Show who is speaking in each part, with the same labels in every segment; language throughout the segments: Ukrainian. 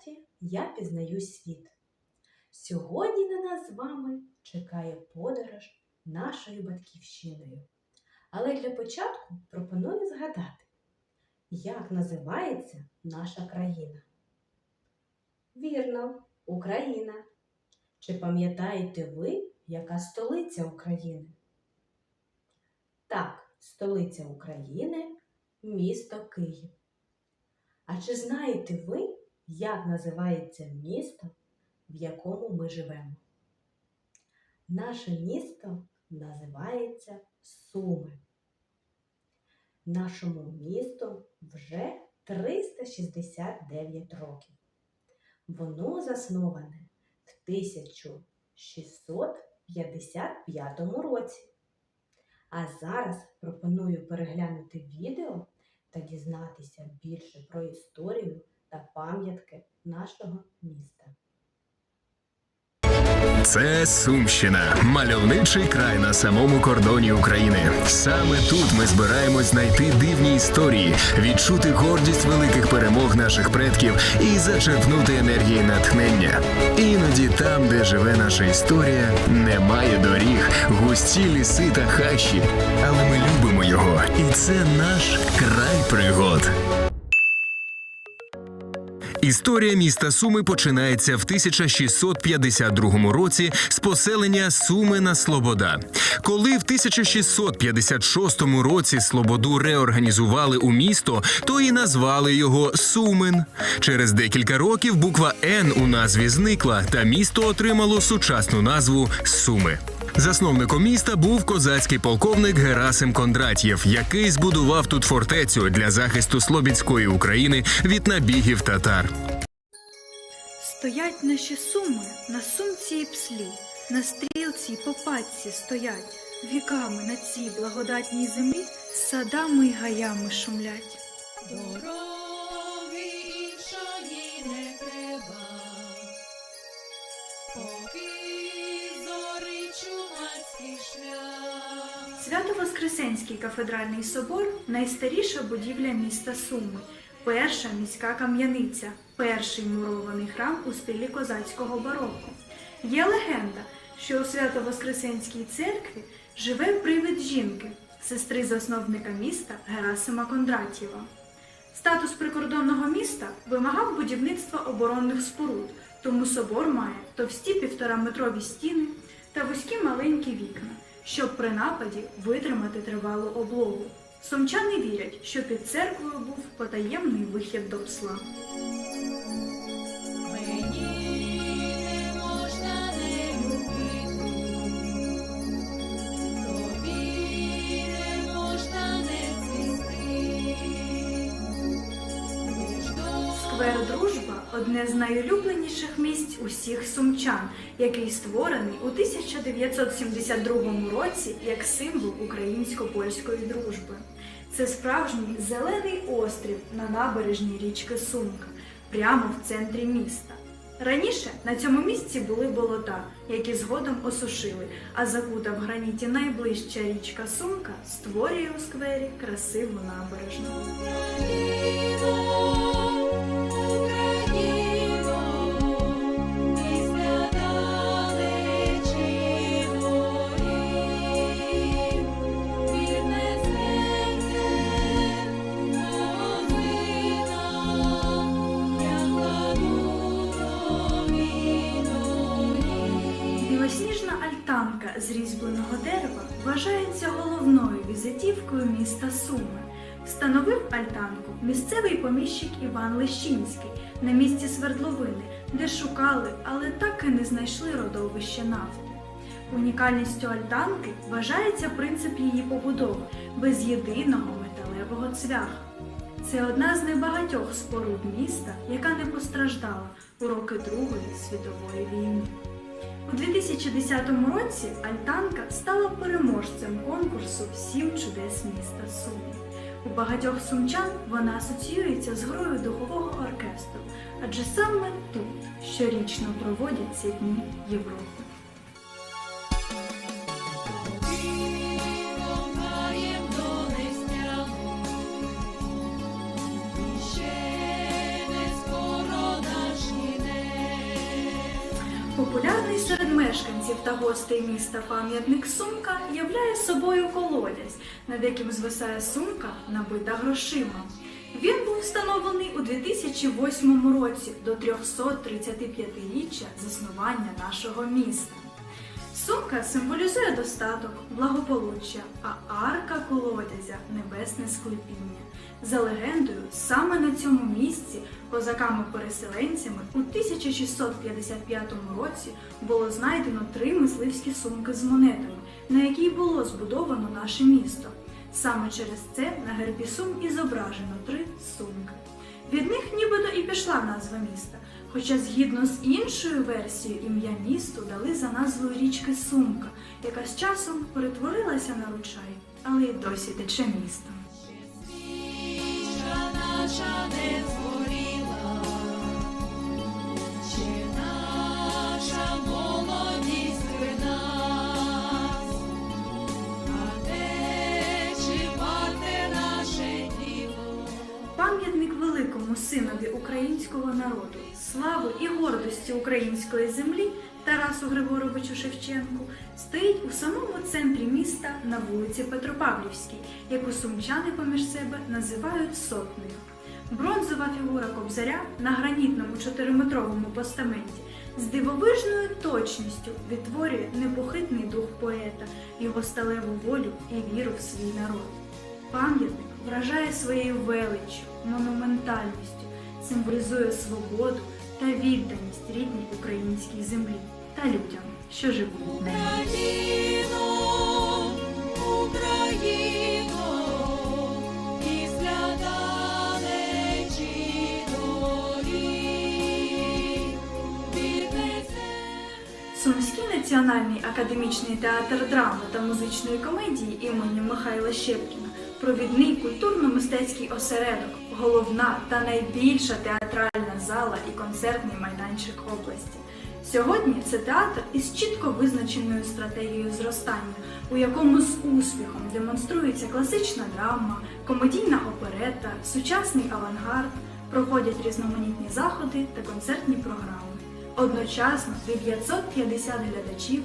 Speaker 1: заняття я пізнаю світ. Сьогодні на нас з вами чекає подорож нашою батьківщиною. Але для початку пропоную згадати, як називається наша країна. Вірно, Україна. Чи пам'ятаєте ви, яка столиця України? Так, столиця України місто Київ. А чи знаєте ви, як називається місто, в якому ми живемо? Наше місто називається Суми. Нашому місту вже 369 років. Воно засноване в 1655 році. А зараз пропоную переглянути відео та дізнатися більше про історію та пам'ятки нашого міста.
Speaker 2: Це Сумщина, мальовничий край на самому кордоні України. Саме тут ми збираємось знайти дивні історії, відчути гордість великих перемог наших предків і зачерпнути енергії натхнення. Іноді там, де живе наша історія, немає доріг, густі ліси та хащі. Але ми любимо його, і це наш край пригод. Історія міста Суми починається в 1652 році з поселення Сумина Слобода. Коли в 1656 році Слободу реорганізували у місто, то і назвали його Сумин. Через декілька років буква Н у назві зникла, та місто отримало сучасну назву Суми. Засновником міста був козацький полковник Герасим Кондратєв, який збудував тут фортецю для захисту Слобідської України від набігів татар.
Speaker 3: Стоять наші суми на сумці і пслі, на стрілці й попадці стоять, віками на цій благодатній землі садами й гаями шумлять.
Speaker 4: Дороги іншої не треба,
Speaker 3: Свято-Воскресенський кафедральний собор найстаріша будівля міста Суми, перша міська кам'яниця, перший мурований храм у стилі козацького бароко. Є легенда, що у Свято-Воскресенській церкві живе привид жінки, сестри засновника міста Герасима Кондратєва. Статус прикордонного міста вимагав будівництва оборонних споруд, тому собор має товсті півтораметрові стіни та вузькі маленькі вікна, щоб при нападі витримати тривалу облогу. Сумчани вірять, що під церквою був потаємний вихід до псла. Одне з найулюбленіших місць усіх сумчан, який створений у 1972 році як символ українсько-польської дружби. Це справжній зелений острів на набережній річки Сумка, прямо в центрі міста. Раніше на цьому місці були болота, які згодом осушили, а закута в граніті найближча річка Сумка створює у сквері красиву набережну. Альтанка з різьбленого дерева вважається головною візитівкою міста Суми. Встановив альтанку місцевий поміщик Іван Лещинський на місці свердловини, де шукали, але так і не знайшли родовище нафти. Унікальністю альтанки вважається принцип її побудови без єдиного металевого цвяха. Це одна з небагатьох споруд міста, яка не постраждала у роки Другої світової війни. У 2010 році Альтанка стала переможцем конкурсу Сім чудес міста Суми. У багатьох сумчан вона асоціюється з грою духового оркестру, адже саме тут щорічно проводяться дні Європи. Популярний серед мешканців та гостей міста пам'ятник Сумка являє собою колодязь, над яким звисає сумка, набита грошима. Він був встановлений у 2008 році до 335-річчя заснування нашого міста. Сумка символізує достаток, благополуччя, а арка колодязя небесне склепіння. За легендою, саме на цьому місці козаками-переселенцями у 1655 році було знайдено три мисливські сумки з монетами, на якій було збудовано наше місто. Саме через це на гербі Сум і зображено три сумки. Від них нібито і пішла назва міста, хоча згідно з іншою версією ім'я місту дали за назвою річки Сумка, яка з часом перетворилася на ручай, але й досі тече містом. Українського народу, слави і гордості української землі Тарасу Григоровичу Шевченку стоїть у самому центрі міста на вулиці Петропавлівській, яку сумчани поміж себе називають сотнею. Бронзова фігура кобзаря на гранітному чотириметровому постаменті з дивовижною точністю відтворює непохитний дух поета, його сталеву волю і віру в свій народ. Пам'ятник вражає своєю величчю, монументальністю, символізує свободу та відданість рідній українській землі та людям, що живуть на ній. Національний академічний театр драми та музичної комедії імені Михайла Щепкіна провідний культурно-мистецький осередок, головна та найбільша театральна зала і концертний майданчик області. Сьогодні це театр із чітко визначеною стратегією зростання, у якому з успіхом демонструється класична драма, комедійна оперета, сучасний авангард, проходять різноманітні заходи та концертні програми. Одночасно 950 глядачів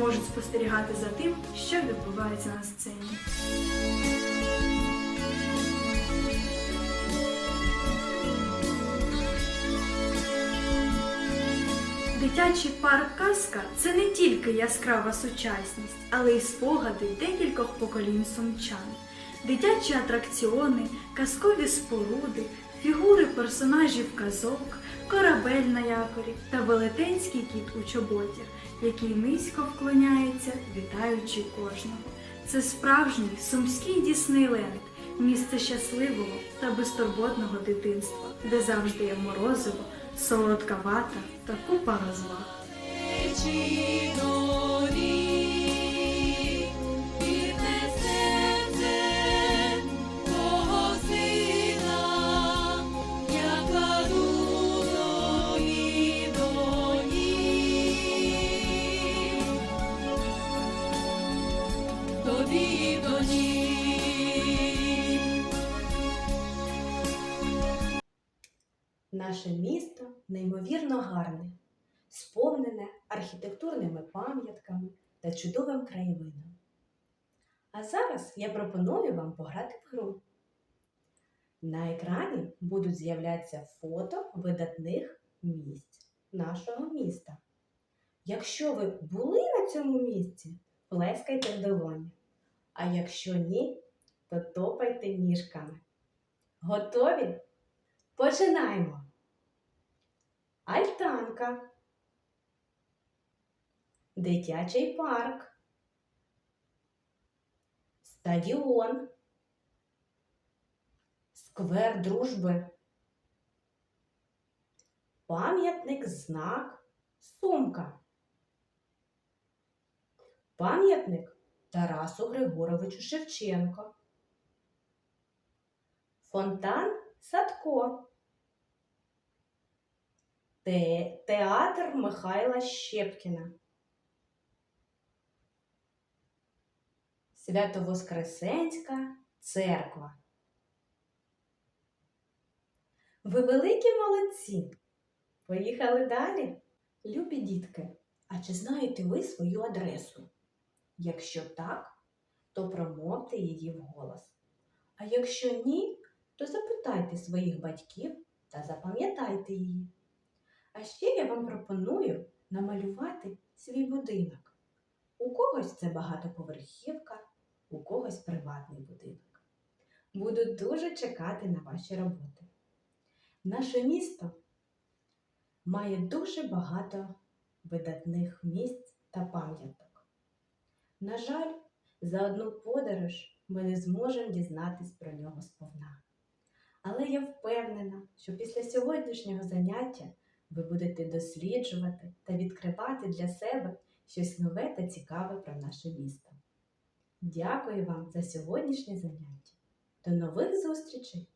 Speaker 3: можуть спостерігати за тим, що відбувається на сцені. Дитячий парк Казка це не тільки яскрава сучасність, але й спогади декількох поколінь сумчан. Дитячі атракціони, казкові споруди, фігури персонажів казок, корабель на якорі та велетенський кіт у чоботях, який низько вклоняється, вітаючи кожного. Це справжній сумський Діснейленд, місце щасливого та безтурботного дитинства, де завжди є морозиво, солодка вата та купа розваг.
Speaker 1: Наше місто неймовірно гарне, сповнене архітектурними пам'ятками та чудовим краєвидом. А зараз я пропоную вам пограти в гру. На екрані будуть з'являтися фото видатних місць нашого міста. Якщо ви були на цьому місці, плескайте в долоні. А якщо ні, то топайте ніжками. Готові? Починаємо. Альтанка. Дитячий парк. Стадіон. Сквер дружби. Пам'ятник знак. Сумка. Пам'ятник Тарасу Григоровичу Шевченко. Фонтан Садко. Те- Театр Михайла Щепкіна. Свято-Воскресенська церква. Ви великі молодці. Поїхали далі. Любі дітки, А чи знаєте ви свою адресу? Якщо так, то промовте її вголос. А якщо ні, то запитайте своїх батьків та запам'ятайте її. А ще я вам пропоную намалювати свій будинок. У когось це багатоповерхівка, у когось приватний будинок. Буду дуже чекати на ваші роботи. Наше місто має дуже багато видатних місць та пам'яток. На жаль, за одну подорож ми не зможемо дізнатись про нього сповна. Але я впевнена, що після сьогоднішнього заняття ви будете досліджувати та відкривати для себе щось нове та цікаве про наше місто. Дякую вам за сьогоднішнє заняття. До нових зустрічей!